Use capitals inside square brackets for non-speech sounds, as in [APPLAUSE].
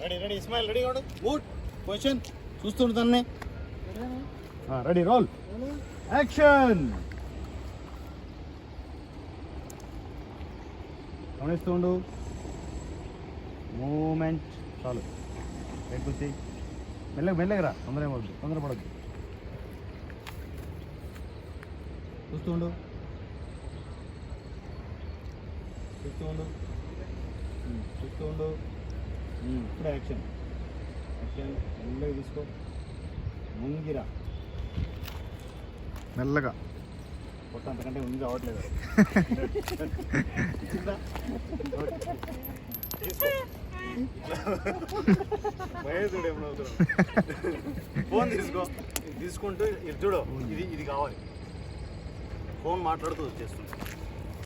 Ready ready Ismail ready కాడు mood position చూస్తుంటానే ready roll action గమనిస్తూ ఉండు మూమెంట్ చాలు ఎక్కుచ్చి మెల్లగా మెల్లగా తొందర ఏమవద్దు తొందరపడద్దు. చూస్తూ ఉండు చూస్తూ ఉండు ఉమ్, చూస్తూ ఉండు ఉమ్, ఇప్పుడే యాక్షన్. యాక్షన్. మెల్లగా తీసుకో. ముంగిరా. మెల్లగా. పొట్ట అంతకంటే ఉంది కావట్లేదు. [LAUGHS] ఫోన్ తీసుకో. తీసుకుంటూ ఇది చూడు. ఇది ఇది కావాలి. ఫోన్ మాట్లాడుతూ చేస్తుంది